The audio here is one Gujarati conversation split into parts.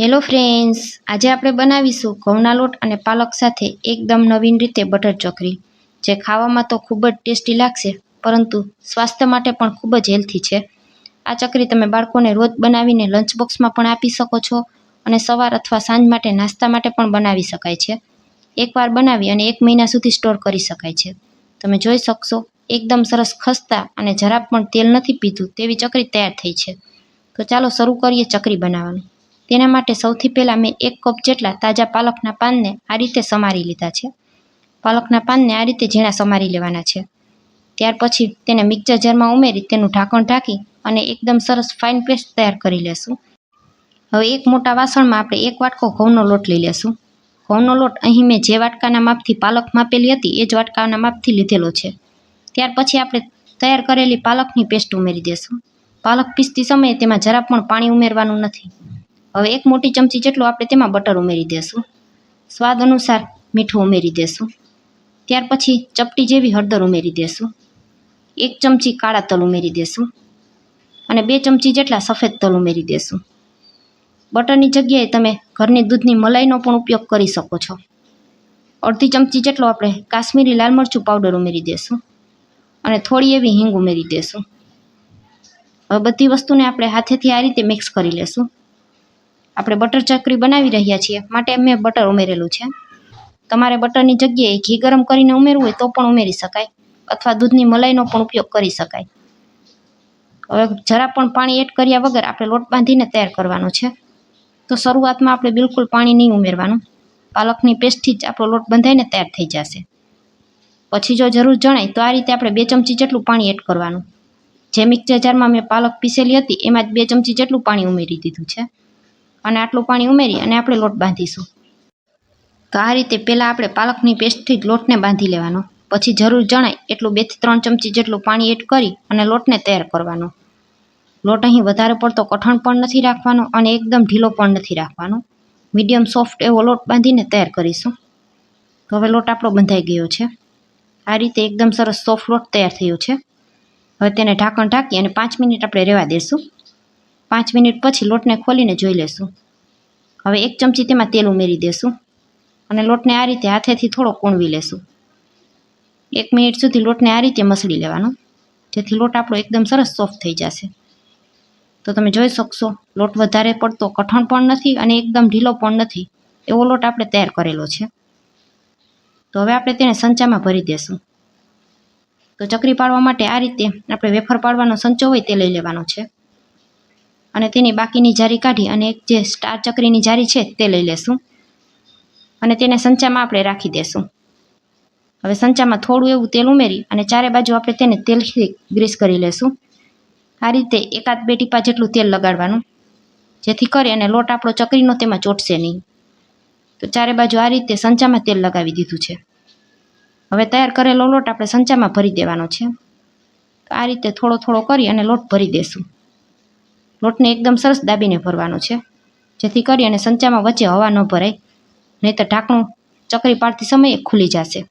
હેલો ફ્રેન્ડ્સ આજે આપણે બનાવીશું ઘઉંના લોટ અને પાલક સાથે એકદમ નવીન રીતે બટર ચકરી. જે ખાવામાં તો ખૂબ જ ટેસ્ટી લાગશે, પરંતુ સ્વાસ્થ્ય માટે પણ ખૂબ જ હેલ્થી છે. આ ચકરી તમે બાળકોને રોજ બનાવીને લંચ બોક્સમાં પણ આપી શકો છો અને સવાર અથવા સાંજ માટે નાસ્તા માટે પણ બનાવી શકાય છે. એકવાર બનાવી અને એક મહિના સુધી સ્ટોર કરી શકાય છે. તમે જોઈ શકશો, એકદમ સરસ ખસ્તા અને જરા પણ તેલ નથી પીધું તેવી ચકરી તૈયાર થઈ છે. તો ચાલો શરૂ કરીએ ચકરી બનાવવાનું. તેના માટે સૌથી પહેલાં મેં એક કપ જેટલા તાજા પાલકના પાનને આ રીતે સમારી લીધા છે. પાલકના પાનને આ રીતે ઝીણા સમારી લેવાના છે. ત્યાર પછી તેને મિક્સર જારમાં ઉમેરી તેનું ઢાંકણ ઢાંકી અને એકદમ સરસ ફાઇન પેસ્ટ તૈયાર કરી લેશું. હવે એક મોટા વાસણમાં આપણે એક વાટકો ઘઉંનો લોટ લઈ લેશું. ઘઉંનો લોટ અહીં મેં જે વાટકાના માપથી પાલક માપેલી હતી એ જ વાટકાના માપથી લીધેલો છે. ત્યાર પછી આપણે તૈયાર કરેલી પાલકની પેસ્ટ ઉમેરી દેશું. પાલક પીસતી સમયે તેમાં જરા પણ પાણી ઉમેરવાનું નથી. હવે એક મોટી ચમચી જેટલું આપણે તેમાં બટર ઉમેરી દેશું. સ્વાદ અનુસાર મીઠું ઉમેરી દેશું. ત્યાર પછી ચપટી જેવી હળદર ઉમેરી દેશું. એક ચમચી કાળા તલ ઉમેરી દેશું અને બે ચમચી જેટલા સફેદ તલ ઉમેરી દેશું. બટરની જગ્યાએ તમે ઘરની દૂધની મલાઈનો પણ ઉપયોગ કરી શકો છો. અડધી ચમચી જેટલો આપણે કાશ્મીરી લાલ મરચું પાવડર ઉમેરી દેશું અને થોડી એવી હિંગ ઉમેરી દેશું. હવે બધી વસ્તુને આપણે હાથેથી આ રીતે મિક્સ કરી લેશું. આપણે બટર ચકરી બનાવી રહ્યા છીએ. માટે મેં બટર ઉમેરેલું છે. તમારે બટરની જગ્યાએ ઘી ગરમ કરીને ઉમેરવું હોય તો પણ ઉમેરી શકાય. અથવા દૂધની મલાઈનો પણ ઉપયોગ કરી શકાય. હવે જરા પણ પાણી એડ કર્યા વગર આપણે લોટ બાંધીને તૈયાર કરવાનો છે. તો શરૂઆતમાં આપણે બિલકુલ પાણી નહીં ઉમેરવાનું. પાલકની પેસ્ટથી જ આપણો લોટ બંધાઈને તૈયાર થઈ જશે. પછી જો જરૂર જણાય તો આ રીતે આપણે બે ચમચી જેટલું પાણી એડ કરવાનું. જે મિક્સર જારમાં મેં પાલક પીસેલી હતી એમાં જ બે ચમચી જેટલું પાણી ઉમેરી દીધું છે. અને આટલું પાણી ઉમેરી અને આપણે લોટ બાંધીશું. તો આ રીતે પહેલાં આપણે પાલકની પેસ્ટથી જ લોટને બાંધી લેવાનો. પછી જરૂર જણાય એટલું બેથી ત્રણ ચમચી જેટલું પાણી એડ કરી અને લોટને તૈયાર કરવાનો. લોટ અહીં વધારે પડતો કઠણ પણ નથી રાખવાનો અને એકદમ ઢીલો પણ નથી રાખવાનો. મીડિયમ સોફ્ટ એવો લોટ બાંધીને તૈયાર કરીશું. હવે લોટ આપણો બંધાઈ ગયો છે. આ રીતે એકદમ સરસ સોફ્ટ લોટ તૈયાર થયો છે. હવે તેને ઢાંકણ ઢાંકી અને પાંચ મિનિટ આપણે રહેવા દેશું. પાંચ મિનિટ પછી લોટને ખોલીને જોઈ લેશું. હવે એક ચમચી તેમાં તેલ ઉમેરી દેશું અને લોટને આ રીતે હાથેથી થોડો કૂણવી લેશું. એક મિનિટ સુધી લોટને આ રીતે મસળી લેવાનો, જેથી લોટ આપણો એકદમ સરસ સોફ્ટ થઈ જશે. તો તમે જોઈ શકશો, લોટ વધારે પડતો કઠણ પણ નથી અને એકદમ ઢીલો પણ નથી, એવો લોટ આપણે તૈયાર કરેલો છે. તો હવે આપણે તેને સંચામાં ભરી દેશું. તો ચકરી પાડવા માટે આ રીતે આપણે વેફર પાડવાનો સંચો હોય તે લઈ લેવાનો છે. અને તેની બાકીની જારી કાઢી અને એક જે સ્ટાર ચકરીની જારી છે તે લઈ લેશું. અને તેને સંચામાં આપણે રાખી દેશું. હવે સંચામાં થોડું એવું તેલ ઉમેરી અને ચારે બાજુ આપણે તેને તેલથી ગ્રીસ કરી લેશું. આ રીતે એકાદ બે ટીપા જેટલું તેલ લગાડવાનું. જેથી કરી અને લોટ આપણો ચકરીનો તેમાં ચોટશે નહીં. તો ચારે બાજુ આ રીતે સંચામાં તેલ લગાવી દીધું છે. હવે તૈયાર કરેલો લોટ આપણે સંચામાં ભરી દેવાનો છે. તો આ રીતે થોડો થોડો કરી અને લોટ ભરી દેશું. લોટને એકદમ સરસ દાબીને ભરવાનો છે. જેથી કરી અને સંચામાં વચ્ચે હવા ન ભરાય. નહીં તો ઢાંકણું ચકરી પાડતી સમયે ખુલી જશે.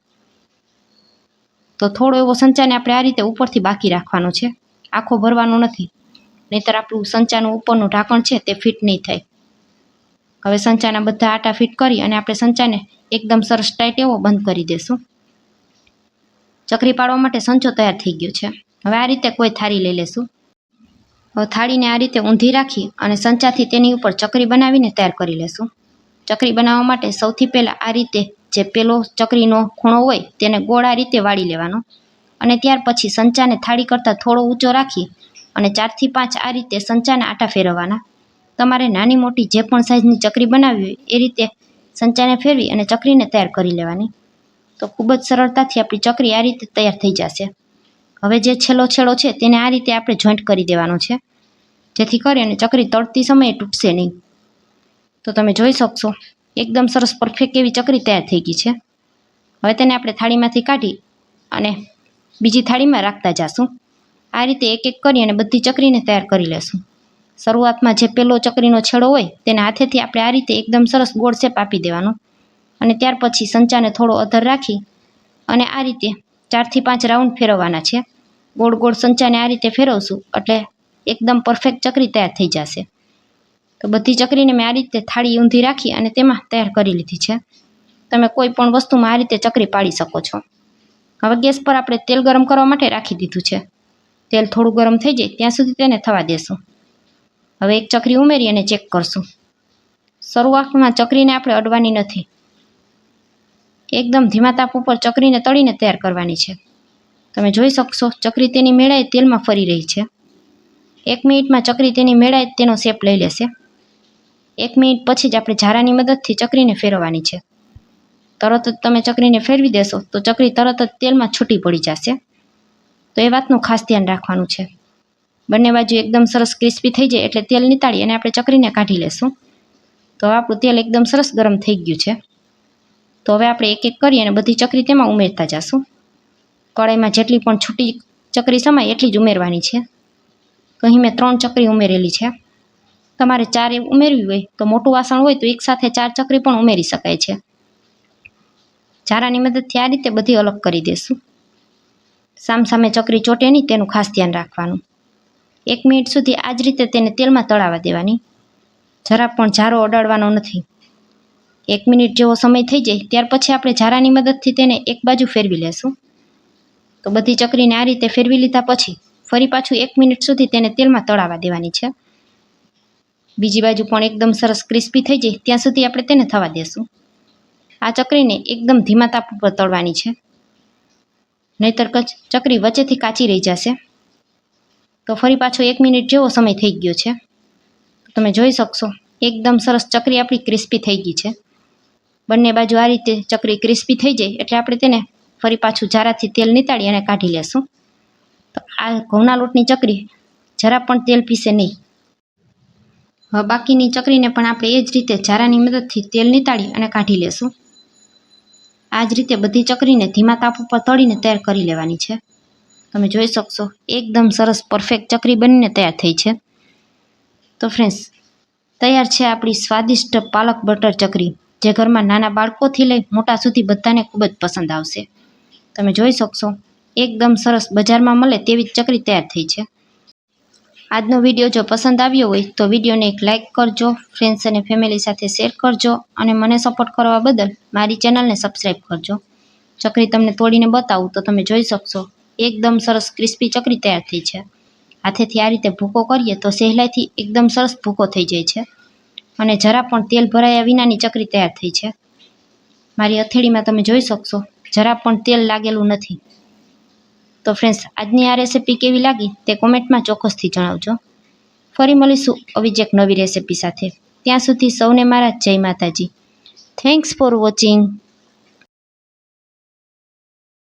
તો થોડો એવો સંચાને આપણે આ રીતે ઉપરથી બાકી રાખવાનો છે. આખો ભરવાનો નથી. નહીંતર આપણું સંચાનું ઉપરનું ઢાંકણ છે તે ફિટ નહીં થાય. હવે સંચાના બધા આટા ફિટ કરી અને આપણે સંચાને એકદમ સરસ ટાઈટ એવો બંધ કરી દેશું. ચકરી પાડવા માટે સંચો તૈયાર થઈ ગયો છે. હવે આ રીતે કોઈ થાળી લઈ લેશું. થાળીને આ રીતે ઊંધી રાખી અને સંચાથી તેની ઉપર ચકરી બનાવીને તૈયાર કરી લેશું. ચકરી બનાવવા માટે સૌથી પહેલાં આ રીતે જે પેલો ચકરીનો ખૂણો હોય તેને ગોળ રીતે વાળી લેવાનો અને ત્યાર પછી સંચાને થાળી કરતાં થોડો ઊંચો રાખી અને ચારથી પાંચ આ રીતે સંચાને આટા ફેરવવાના. તમારે નાની મોટી જે પણ સાઇઝની ચકરી બનાવવી હોય એ રીતે સંચાને ફેરવી અને ચકરીને તૈયાર કરી લેવાની. તો ખૂબ જ સરળતાથી આપણી ચકરી આ રીતે તૈયાર થઈ જશે. હવે જે છેલ્લો છેડો છે, તેને આ રીતે આપણે જોઈન્ટ કરી દેવાનો છે. જેથી કરી અને ચકરી તળતી સમયે તૂટશે નહીં. તો તમે જોઈ શકશો, એકદમ સરસ પરફેક્ટ એવી ચકરી તૈયાર થઈ ગઈ છે. હવે તેને આપણે થાળીમાંથી કાઢી અને બીજી થાળીમાં રાખતા જાશું. આ રીતે એક એક કરી અને બધી ચકરીને તૈયાર કરી લેશું. શરૂઆતમાં જે પેલો ચકરીનો છેડો હોય, તેને હાથેથી આપણે આ રીતે એકદમ સરસ ગોળ શેપ આપી દેવાનો. અને ત્યાર પછી સંચાને થોડો અધર રાખી અને આ રીતે ચારથી પાંચ રાઉન્ડ ફેરવવાના છે. ગોળ ગોળ સંચાને આ રીતે ફેરવશું, એટલે એકદમ પરફેક્ટ ચકરી તૈયાર થઈ જશે. તો બધી ચકરીને મેં આ રીતે થાળી ઊંધી રાખી અને તેમાં તૈયાર કરી લીધી છે. તમે કોઈ પણ વસ્તુમાં આ રીતે ચકરી પાડી શકો છો. હવે ગેસ પર આપણે તેલ ગરમ કરવા માટે રાખી દીધું છે. તેલ થોડું ગરમ થઈ જાય, ત્યાં સુધી તેને થવા દેશું. હવે એક ચકરી ઉમેરી અને ચેક કરશું. શરૂઆતમાં ચકરીને આપણે અડવાની નથી. એકદમ ધીમા તાપ ઉપર ચકરીને તળીને તૈયાર કરવાની છે. તમે જોઈ શકશો, ચકરી તેની મેળાએ તેલમાં ફરી રહી છે. એક મિનિટમાં ચકરી તેની મેળાએ તેનો શેપ લઈ લેશે. એક મિનિટ પછી જ આપણે ઝારાની મદદથી ચકરીને ફેરવવાની છે. તરત જ તમે ચકરીને ફેરવી દેશો, તો ચકરી તરત જ તેલમાં છૂટી પડી જશે. તો એ વાતનું ખાસ ધ્યાન રાખવાનું છે. બંને બાજુ એકદમ સરસ ક્રિસ્પી થઈ જાય એટલે તેલ નીતાળી અને આપણે ચકરીને કાઢી લેશું. તો આપણું તેલ એકદમ સરસ ગરમ થઈ ગયું છે. તો હવે આપણે એક એક કરી અને બધી ચકરી તેમાં ઉમેરતા જશું. કડાઈમાં જેટલી પણ છૂટી ચકરી સમાય એટલી જ ઉમેરવાની છે. તો અહીં મેં ત્રણ ચકરી ઉમેરેલી છે. તમારે ચાર ઉમેરવી હોય તો મોટું વાસણ હોય તો એકસાથે ચાર ચકરી પણ ઉમેરી શકાય છે. ચારાની મદદથી આ રીતે બધી અલગ કરી દેશું. સામસામે ચકરી ચોટે નહીં, તેનું ખાસ ધ્યાન રાખવાનું. એક મિનિટ સુધી આ જ રીતે તેને તેલમાં તળાવવા દેવાની. જરા પણ જારો અડાડવાનો નથી. એક મિનિટ જેવો સમય થઈ જાય, ત્યાર પછી આપણે ઝારાની મદદથી તેને એક બાજુ ફેરવી લેશું. તો બધી ચકરીને આ રીતે ફેરવી લીધા પછી, ફરી પાછું એક મિનિટ સુધી તેને તેલમાં તળાવા દેવાની છે. બીજી બાજુ પણ એકદમ સરસ ક્રિસ્પી થઈ જાય, ત્યાં સુધી આપણે તેને થવા દેશું. આ ચકરીને એકદમ ધીમા તાપ ઉપર તળવાની છે. નહીતર ચકરી વચ્ચેથી કાચી રહી જશે. તો ફરી પાછો એક મિનિટ જેવો સમય થઈ ગયો છે. તમે જોઈ શકશો, એકદમ સરસ ચકરી આપણી ક્રિસ્પી થઈ ગઈ છે. બંને બાજુ આ રીતે ચકરી ક્રિસ્પી થઈ જાય એટલે આપણે તેને ફરી પાછું જારાથી તેલ નીતાળી અને કાઢી લેશું. તો આ ઘઉંના લોટની ચકરી જરા પણ તેલ પીસે નહીં. હવે બાકીની ચકરીને પણ આપણે એ જ રીતે જારાની મદદથી તેલ નીતાળી અને કાઢી લેશું. આ જ રીતે બધી ચકરીને ધીમા તાપ ઉપર તળીને તૈયાર કરી લેવાની છે. તમે જોઈ શકશો, એકદમ સરસ પરફેક્ટ ચકરી બનીને તૈયાર થઈ છે. તો ફ્રેન્ડ્સ તૈયાર છે આપણી સ્વાદિષ્ટ પાલક બટર ચકરી. જે ઘરમાં નાના બાળકોથી લઈ મોટા સુધી બધાને ખૂબ જ પસંદ આવશે. તમે જોઈ શકશો, એકદમ સરસ બજારમાં મળે તેવી ચકરી તૈયાર થઈ છે. આજનો વીડિયો જો પસંદ આવ્યો હોય તો વિડીયોને એક લાઇક કરજો, ફ્રેન્ડ્સ અને ફેમિલી સાથે શેર કરજો અને મને સપોર્ટ કરવા બદલ મારી ચેનલને સબસ્ક્રાઈબ કરજો. ચકરી તમને તોડીને બતાવું તો તમે જોઈ શકશો, એકદમ સરસ ક્રિસ્પી ચકરી તૈયાર થઈ છે. હાથેથી આ રીતે ભૂકો કરીએ તો સહેલાઈથી એકદમ સરસ ભૂકો થઈ જાય છે. અને જરા પણ તેલ ભરાયા વિનાની ચકરી તૈયાર થઈ છે. મારી અથેળીમાં તમે જોઈ શકશો, જરા પણ તેલ લાગેલું નથી. તો ફ્રેન્ડ્સ આજની આ રેસીપી કેવી લાગી તે કોમેન્ટમાં ચોક્કસથી જણાવજો. ફરી મળીશું આવી જ એક નવી રેસીપી સાથે. ત્યાં સુધી સૌને મારા જય માતાજી. Thanks for watching